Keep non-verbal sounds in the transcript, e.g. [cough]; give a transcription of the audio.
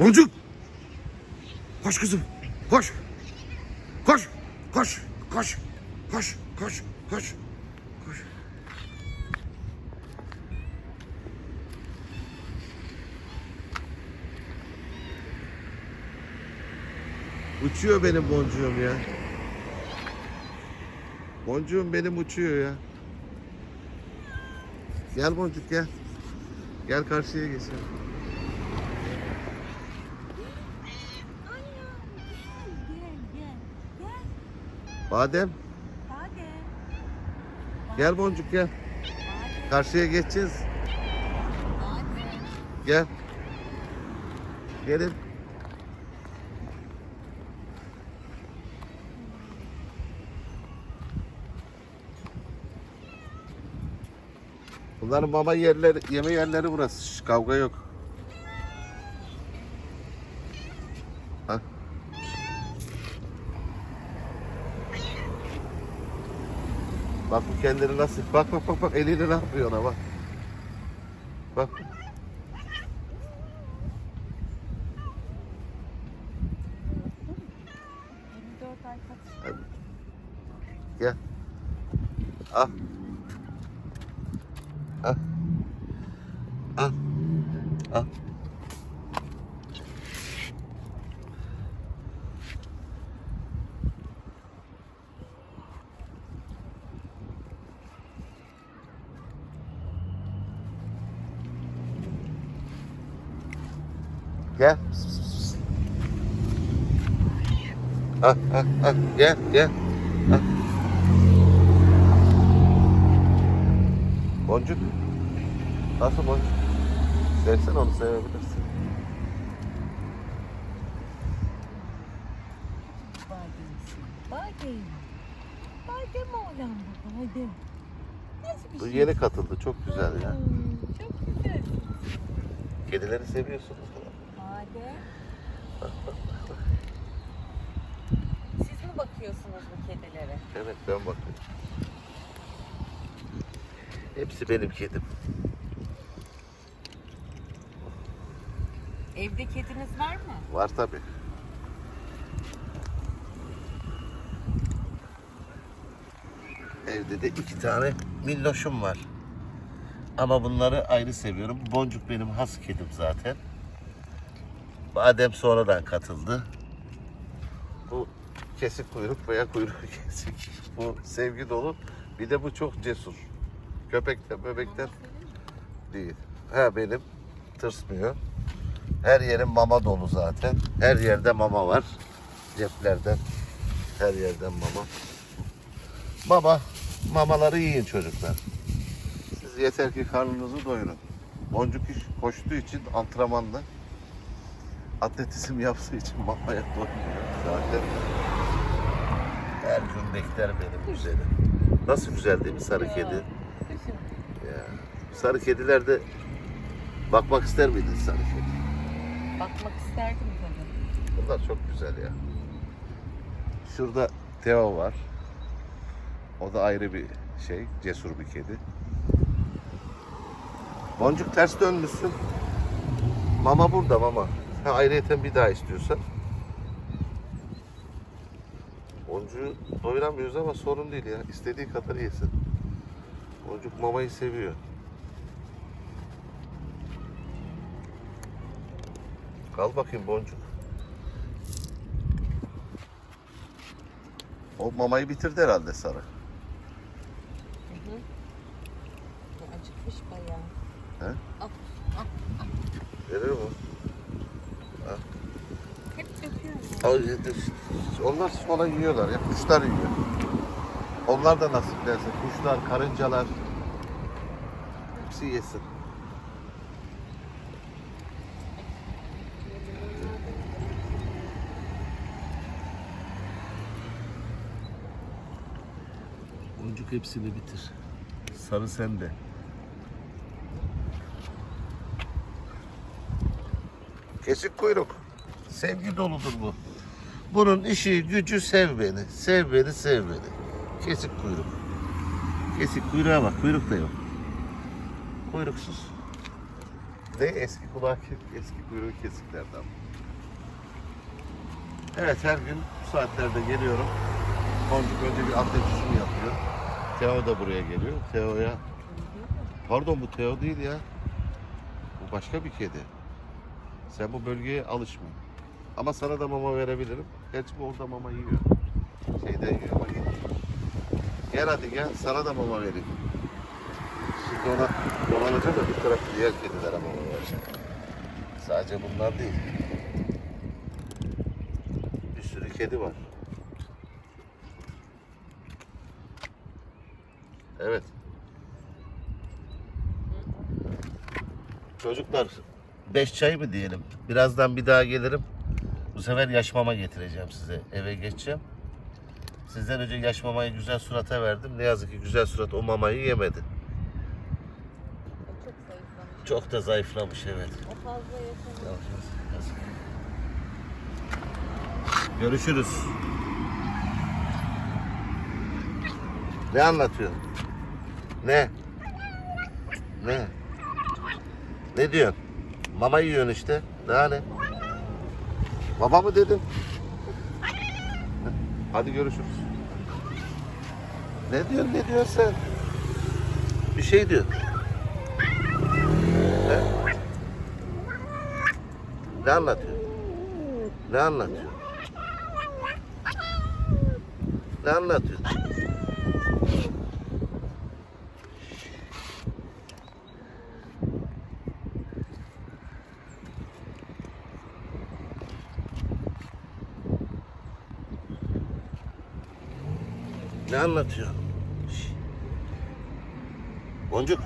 Boncuk. Koş kızım. Koş. Koş. Koş. Koş. Koş. Koş. Koş. Koş. Uçuyor benim boncuğum ya. Boncuğum benim uçuyor ya. Gel boncuk gel. Gel karşıya geçelim. Anne gel gel gel. Badem Hadi. gel boncuk gel. Hadi. Karşıya geçeceğiz. Hadi. Gel. Gelin. Bunların mama yerleri, yeme yerleri burası. Şş, kavga yok. Bak bu kendini nasıl... Bak bak bak bak eliyle ne yapıyor ona bak. Bak. 24 ay kaç? Hadi. Gel. Al. Al. Al. Al. Gel. Al, al, al. Gel, gel. Al. Boncuk. Nasıl boncuk? Sevsen onu sevebilirsin. Badem. Badem oğlan bu badem. Bu şey? yeni katıldı. Çok güzel ya. Çok güzel. Kedileri seviyorsunuz. Badem. Siz mi bakıyorsunuz bu kedilere? Evet ben bakıyorum. Hepsi benim kedim. Evde kediniz var mı? Var tabi. Evde de iki tane minnoşum var. Ama bunları ayrı seviyorum. Boncuk benim has kedim zaten. Badem sonradan katıldı. Bu kesik kuyruk veya kuyruğu [laughs] kesik. Bu sevgi dolu. Bir de bu çok cesur. Köpekten, bebekten değil. Ha benim. Tırsmıyor. Her yerin mama dolu zaten. Her yerde mama var. Ceplerden her yerden mama. Mama, mamaları yiyin çocuklar. Siz yeter ki karnınızı doyurun. Boncuk iş koştuğu için antrenmanda atletizm yaptığı için mamaya doymuyor zaten. Her gün bekler benim güzelim. Nasıl güzel değil mi sarı Ya. kedi? Ya. Sarı kediler de bakmak ister miydin sarı kedi? Bakmak isterdim tabii. Bunlar çok güzel ya. Şurada Teo var. O da ayrı bir şey. Cesur bir kedi. Boncuk ters dönmüşsün. Mama burada mama. Ha, ayrıyeten bir daha istiyorsan. Boncuğu doyuramıyoruz ama sorun değil ya. İstediği kadar yesin. Boncuk mamayı seviyor. Kal bakayım boncuk. O mamayı bitirdi herhalde sarı. Onlar sonra yiyorlar ya. Kuşlar yiyor. Onlar da nasiplense. Kuşlar, karıncalar. Hepsi yesin. Boncuk hepsini bitir. Sarı sende. Kesik kuyruk. Sevgi doludur bu. Bunun işi gücü sev beni. Sev beni, sev beni. Kesik kuyruk. Kesik kuyruğa bak. Kuyruk da yok. Kuyruksuz. Ne eski kulağı eski kuyruğu kesiklerden. Evet her gün bu saatlerde geliyorum. Boncuk önce bir atletizm yapıyor. Teo da buraya geliyor. Teo'ya Pardon bu Teo değil ya. Bu başka bir kedi. Sen bu bölgeye alışma. Ama sana da mama verebilirim. Gerçi bu orada mama yiyor. Şeyden yiyor yiyor. Gel hadi gel sana da mama vereyim. Şimdi ona dolanacak da bir tarafta diğer kedilere mama vereceğim. Sadece bunlar değil. Bir sürü kedi var. Evet. Çocuklar 5 çay mı diyelim? Birazdan bir daha gelirim. Bu sefer yaş mama getireceğim size. Eve geçeceğim. Sizden önce yaş mamayı güzel surata verdim. Ne yazık ki güzel surat o mamayı yemedi. Çok zayıflamış. Çok da zayıflamış evet. O fazla yaşamıyor. Yazık. Görüşürüz. Ne anlatıyorsun? Ne? Ne? Ne diyorsun? Mama yiyorsun işte. Daha ne? Baba mı dedin? Hadi görüşürüz. Ne diyorsun? Ne diyorsun sen? Bir şey diyor. Ne? Ne anlatıyor? Ne anlatıyor? Ne anlatıyor? Ne anlatıyor? Boncuk.